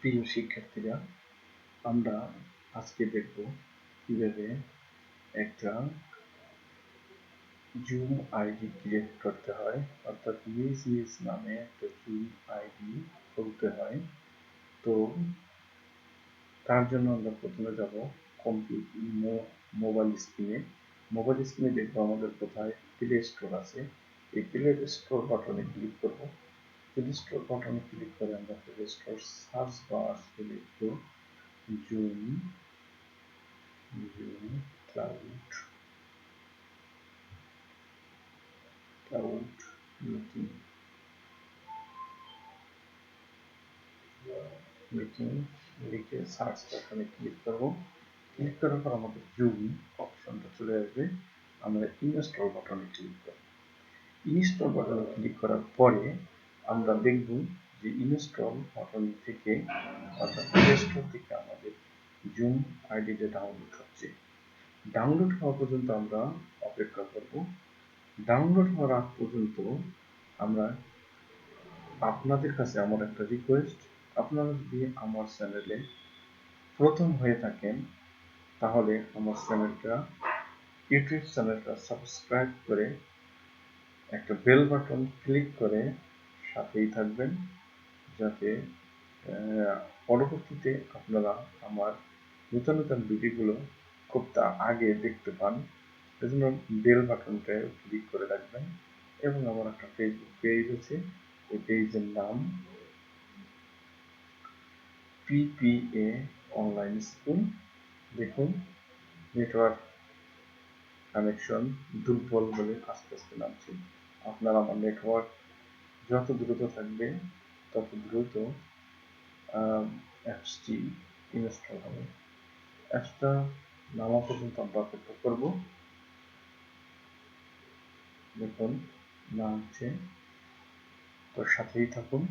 প্রিয় শিক্ষার্থীরা, আমরা আজকে দেখব কীভাবে একটা জুম আইডি ক্রিয়েট করতে হয়, অর্থাৎ নিজ নামে একটা জুম আইডি খুলতে হয়। তো তার জন্য আমরা প্রথমে যাব কম্পিউটার মোবাইল স্ক্রিনে মোবাইল স্ক্রিনে দেখব আমাদের কোথায় প্লে স্টোর আছে। এই প্লে স্টোর বাটনে ক্লিক করব। প্লে স্টোর ক্লিক করে আমরা প্লে স্টোর সার্চ বার আসলে লিখব zoom zoom cloud cloud meeting meeting লিখে সার্চ বাটনে ক্লিক করব। ক্লিক করার পর আমাদের জুম অপশনটা চলে আসবে। আমরা ইনস্টল বাটনে ক্লিক করব। ইনস্টল বাটনে ক্লিক করার পরে আমরা দেখব যে ইনস্টল বাটন থেকে, অর্থাৎ প্লে স্টোর থেকে আমাদের জুম আইডিটা ডাউনলোড হচ্ছে। ডাউনলোড হওয়া পর্যন্ত আমরা অপেক্ষা করব। ডাউনলোড হওয়ার আগ পর্যন্ত আমরা আপনাদের কাছে আমার একটা রিকোয়েস্ট আপনারা যদি আমার চ্যানেলে প্রথম হয়ে থাকেন, তাহলে আমার চ্যানেলটা ইউটিউব চ্যানেলটা সাবস্ক্রাইব করে একটা বেল বাটন ক্লিক করে সাথেই থাকবেন যাতে পরবর্তীতে আপনারা আমার নতুন নতুন ভিডিওগুলো খুব তা আগে দেখতে পান, এজন্য বেল বাটনটা ক্লিক করে রাখবেন। এবং আমার একটা ফেসবুক পেজ আছে ওই পেজের নাম পিপিএ অনলাইন স্কুল দেখুন নেটওয়ার্ক কানেকশন দুর্বল বলে আস্তে আস্তে নামছে। আপনার আমার নেটওয়ার্ক যত দ্রুত থাকবে, তত দ্রুত অ্যাপসটি ইনস্টল হবে। অ্যাপসটা নামা পর্যন্ত আমরা অপেক্ষা করব। দেখুন, নামছে। তোর সাথেই থাকুন।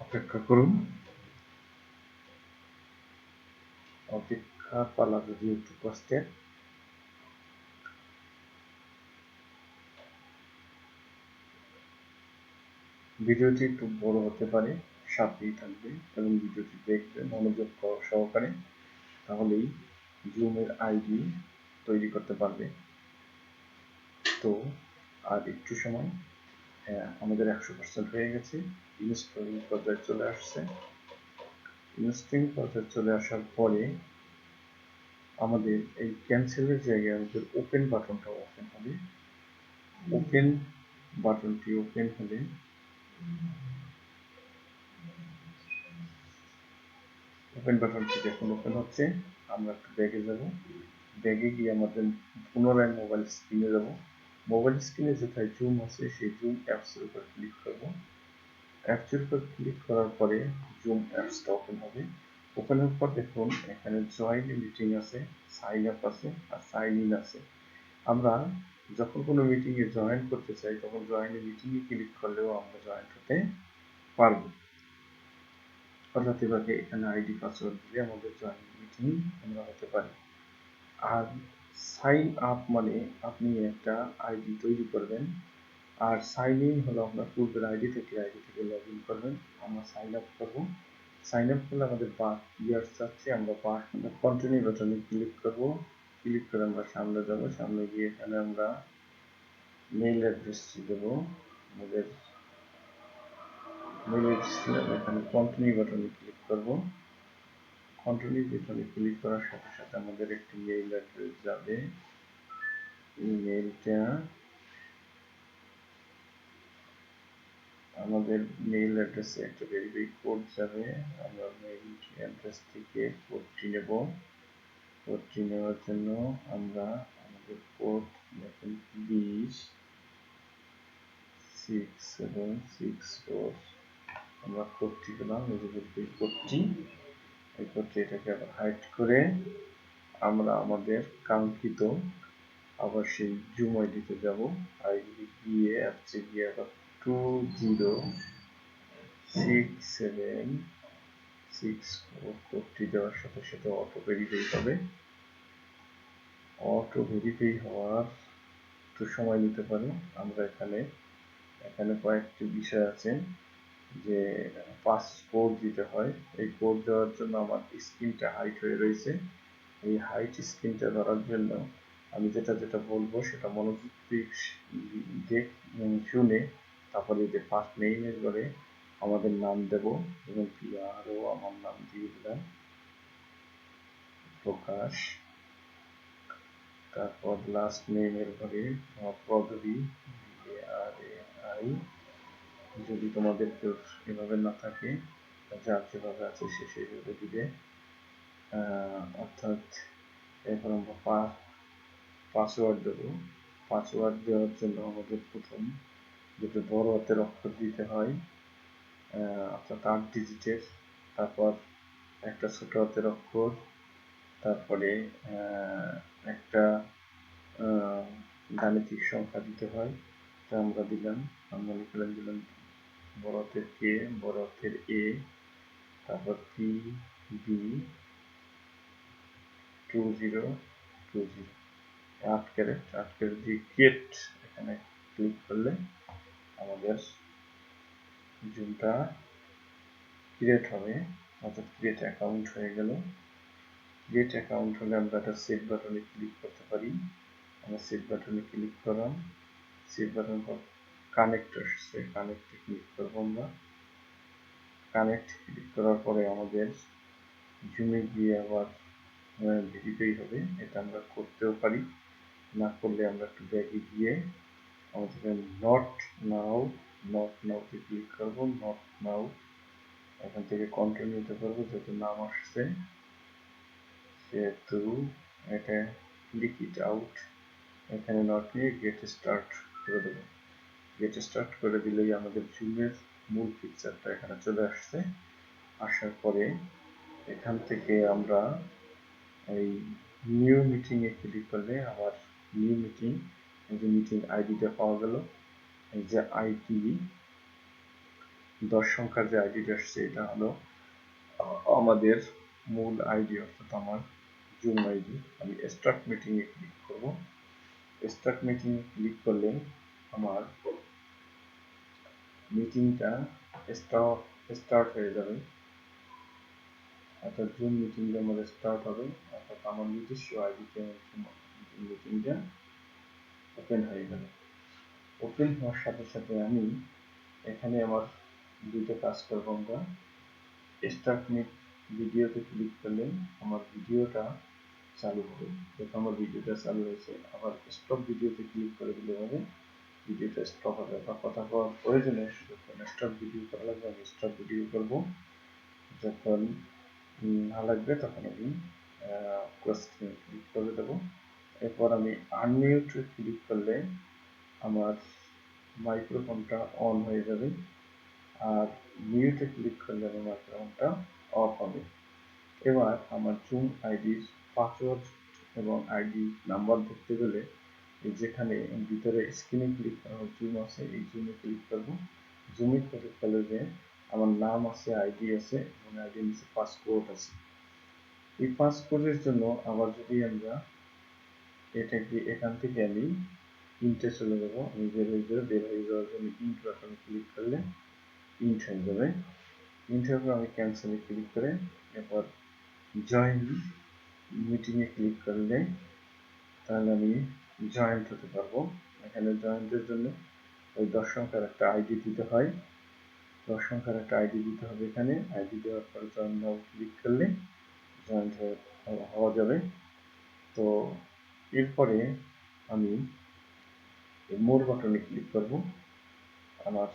অপেক্ষা করুন। অপেক্ষা পালা যদি একটু কষ্টের ভিডিওটি একটু বড় হতে পারে সাথেই থাকবে। এবং ভিডিওটি দেখবে মনোযোগ সহকারে তাহলেই জুমের আইডি তৈরি করতে পারবে। তো আর একটু সময়। হ্যাঁ আমাদের একশো পার্সেন্ট হয়ে গেছে। ইনস্টলিং পর্যায়ে চলে আসছে। ইনস্টলিং পর্যায়ে চলে আসার পরে আমাদের এই ক্যান্সেলের জায়গায় আমাদের ওপেন বাটনটা ওপেন হবে। ওপেন বাটনটি ওপেন হলে ওপেন বাটনটি দেখুন ওপেন হচ্ছে। আমরা একটু ব্যাগে যাব। ব্যাগে গিয়ে আমাদের পুনরায় মোবাইল স্ক্রিনে যাব। মোবাইল স্ক্রিনে যেটায় জুম আছে, সেই জুম অ্যাপসের উপর ক্লিক করব। অ্যাপসের উপর ক্লিক করার পরে জুম অ্যাপসটা ওপেন হবে। ওপেন হওয়ার পর দেখুন, এখানে জয়েন মিটিং আছে সাইন আপ আছে, আর সাইন ইন আছে। আমরা যখন কোনো মিটিংয়ে জয়েন করতে চাই, তখন জয়েন মিটিংয়ে ক্লিক করলেও আমরা জয়েন হতে পারব। অর্থাৎ এভাবে এখানে আইডি পাসওয়ার্ড দিয়ে আমাদের জয়েন মিটিং আমরা হতে পারি। আর সাইন আপ মানে আপনি একটা আইডি তৈরি করবেন। আর সাইন ইন হলো আপনার পূর্বের আইডি থেকে আইডি থেকে লগ ইন করবেন। আমরা সাইন আপ করব। সাইন আপ করলে আমাদের বার ইয়ার্স যাচ্ছে আমরা বার কন্টিনিউ বাটনে ক্লিক করব। ক্লিক করে আমরা সামনে যাব। সামনে গিয়ে এখানে আমরা মেইল অ্যাড্রেসটি দেব। আমাদের মেইল অ্যাড্রেস এখানে কন্টিনিউ বাটনে ক্লিক করব। কন্টিনিউ বাটনে ক্লিক করার সাথে সাথে আমাদের একটি মেইল অ্যাড্রেস যাবে। ইমেইলটা আমাদের মেইল অ্যাড্রেসে একটা ভেরিফাই কোড যাবে। আমরা মেইল অ্যাড্রেস থেকে কোডটি নেব। কোডটি নেওয়ার জন্য আমরা আমাদের কোড দেখুন বিশ সিক্স সেভেন সিক্স ফোর আমরা কোডটি পেলাম, এই কোডটি এই কোডটি এটাকে আবার হাইড করে আমরা আমাদের কাঙ্ক্ষিত আবার সেই জুম আইডিতে যাব আইডি গিয়ে অ্যাপসে গিয়ে আবার two zero six seven six four কোডটি দেওয়ার সাথে সাথে অটো ভেরিফাই হবে। অটো ভেরিফাই হওয়ার একটু সময় নিতে পারে আমরা এখানে এখানে কয়েকটি বিষয় আছে যে পাস কোড দিতে হয়। এই কোড দেওয়ার জন্য আমার স্ক্রিনটা হাইট হয়ে রয়েছে। এই হাইট স্ক্রিনটা ধরার জন্য আমি যেটা যেটা বলব সেটা মনোযোগ দিয়ে শুনে, তারপরে যে ফার্স্ট নেইমের পরে আমাদের নাম দেব এবং কি আরও আমার নাম দিয়ে দিলাম। প্রকাশ। তারপর লাস্ট নেমের পরে পদবি আর আই যদি তোমাদের কেউ এভাবে না থাকে যার যেভাবে আছে সে সেইভাবে দিবে। অর্থাৎ এরপর আমরা পাসওয়ার্ড দেবো। পাসওয়ার্ড দেওয়ার জন্য আমাদের প্রথম দুটো বড় হাতের অক্ষর দিতে হয়। অর্থাৎ আট ডিজিটের তারপর একটা ছোট হাতের অক্ষর, তারপরে একটা গাণিতিক সংখ্যা দিতে হয়। যা আমরা দিলাম, আমরা লিখলাম, দিলাম বড় হাতের কে, বড় হাতের এ, তারপর P B two zero two zero আট ক্যারেট আট ক্যারেট দিয়ে ক্রিয়েট এখানে ক্লিক করলে আমাদের জুমটা ক্রিয়েট হবে, অর্থাৎ ক্রিয়েট অ্যাকাউন্ট হয়ে গেল। ক্রিয়েট অ্যাকাউন্ট হলে আমরা একটা সেভ বাটনে ক্লিক করতে পারি। আমরা সেভ বাটনে ক্লিক করলাম। সেভ বাটন কানেক্ট আসছে কানেক্টে ক্লিক করব আমরা। কানেক্ট ক্লিক করার পরে আমাদের জুমে গিয়ে আবার ভেরিফাই হবে। এটা আমরা করতেও পারি। না করলে আমরা একটু ব্যাগে গিয়ে আমাদের নট নাও নট নাওতে ক্লিক করব নট নাও এখান থেকে কন্টিনিউ নিতে পারব যেহেতু নাম আসছে। সেহেতু এটা ইট আউট এখানে নট নিয়ে গেট স্টার্ট করে দেবো। গেট স্টার্ট করে দিলেই আমাদের জুমের মূল পিকচারটা এখানে চলে আসছে। আসার পরে এখান থেকে আমরা এই নিউ মিটিংয়ে ক্লিক করলে আবার নিউ মিটিং এই যে মিটিং আইডিটা পাওয়া গেল। এই যে আইডি দশ সংখ্যার যে আইডিটা আসছে, এটা হলো আমাদের মূল আইডি অর্থাৎ আমার জুম আইডি আমি স্টার্ট মিটিংয়ে ক্লিক করব। স্টার্ট মিটিংয়ে ক্লিক করলে আমার মিটিংটা স্টার্ট স্টার্ট হয়ে যাবে। অর্থাৎ জুম মিটিংটা আমাদের স্টার্ট হবে। অর্থাৎ আমার নিজস্ব আইডিতে মিটিংটা ওপেন হয়ে গেল ওপেন হওয়ার সাথে সাথে আমি এখানে আমার দুটো কাজ করব আমরা। স্টার্ট মিট ভিডিওতে ক্লিক করলে আমার ভিডিওটা চালু হবে। দেখো আমার ভিডিওটা চালু হয়েছে, আবার স্টপ ভিডিওতে ক্লিক করে দিলে হবে। ভিডিওটা স্টপ হবে, বা কথা বলার প্রয়োজনে যখন স্টপ ভিডিও করা লাগবে, আমি স্টপ ভিডিও করব। যখন না লাগবে তখন আমি ক্রস ক্লিক করে দেবো। এরপর আমি আনমিউটে ক্লিক করলে আমার মাইক্রোফোনটা অন হয়ে যাবে আর মিউটে ক্লিক করলে আমার মাইক্রোফোনটা অফ হবে। এবার আমার জুম আইডির পাসওয়ার্ড এবং আইডি নাম্বার ধরতে গেলে যেখানে ভিতরে স্ক্রিনে ক্লিক জুম আছে, এই জুমে ক্লিক করব। জুমে ক্লিক করলে যে আমার নাম আছে আইডি আছে এবং আইডি নিচে পাসপোর্ট আছে। এই পাসপোর্টের জন্য আবার যদি আমরা এটাকে এখান থেকে আমি ইন্টে চলে যাব আমি বের হয়ে যাব বের হয়ে যাওয়ার জন্য ইন্ট বাটনে ক্লিক করলে ইন্ট হয়ে যাবে। ইন্ট হওয়ার পর আমি ক্যান্সেলে ক্লিক করে এরপর জয়েন মিটিংয়ে ক্লিক করলে তাহলে আমি জয়েন্ট হতে পারব। এখানে জয়েন্টের জন্য ওই দশ সংখ্যার একটা আইডি দিতে হয়। দশ সংখ্যার একটা আইডি দিতে হবে এখানে। আইডি দেওয়ার পরে জয়েন নাও ক্লিক করলে জয়েন্ট হওয়া যাবে। তো এরপরে আমি মোর বাটনে ক্লিক করব। আমার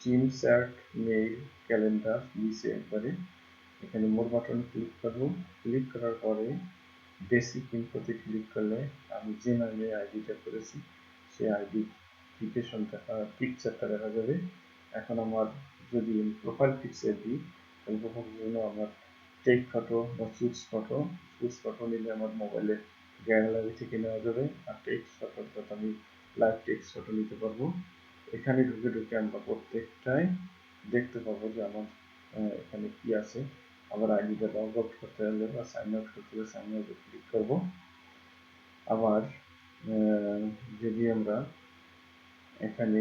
টিম চ্যাট মেইল ক্যালেন্ডার নিচে একবারে এখানে মোর বাটনে ক্লিক করব। ক্লিক করার পরে বেসিক ইনফোতে ক্লিক করলে আমি যে নামে আইডিটা করেছি, সেই আইডি পিকেশনটা পিকচারটা দেখা যাবে। এখন আমার যদি প্রোফাইল পিকচার দিই, তাহলে প্রোফাইল জন্য আমার টেক ফটো বা সুইচ ফটো সুইচ ফটো নিলে আমার মোবাইলের গ্যালারি থেকে নেওয়া যাবে। আর টেক্সট ফটো অর্থাৎ আমি লাইভ টেক্সট ফটো নিতে পারব। এখানে ঢুকে ঢুকে আমরা প্রত্যেকটাই দেখতে পাবো যে আমার এখানে কি আছে। আবার আইডিটা লগ করতে হলে বা সাইন আউট করতে হলে সাইন আউটে ক্লিক করব। আবার যদি আমরা এখানে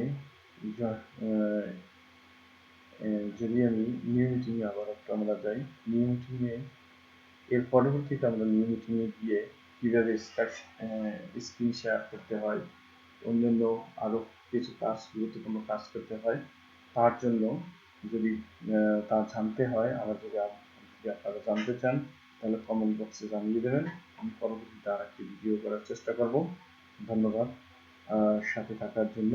যদি আমি নিউ মিটিংয়ে আবার একটা আমরা যাই নিউ মিটিংয়ে এর পরবর্তীতে আমরা নিউ মিটিংয়ে গিয়ে কীভাবে স্ক্রিন শেয়ার করতে হয়, অন্যান্য আরও কিছু কাজ, গুরুত্বপূর্ণ কাজ করতে হয়, তার জন্য যদি তা জানতে হয়, আবার যদি আপ- আপনারা জানতে চান, তাহলে কমেন্ট বক্সে জানিয়ে দেবেন, আমি পরবর্তীতে আর একটি ভিডিও করার চেষ্টা করব। ধন্যবাদ সাথে থাকার জন্য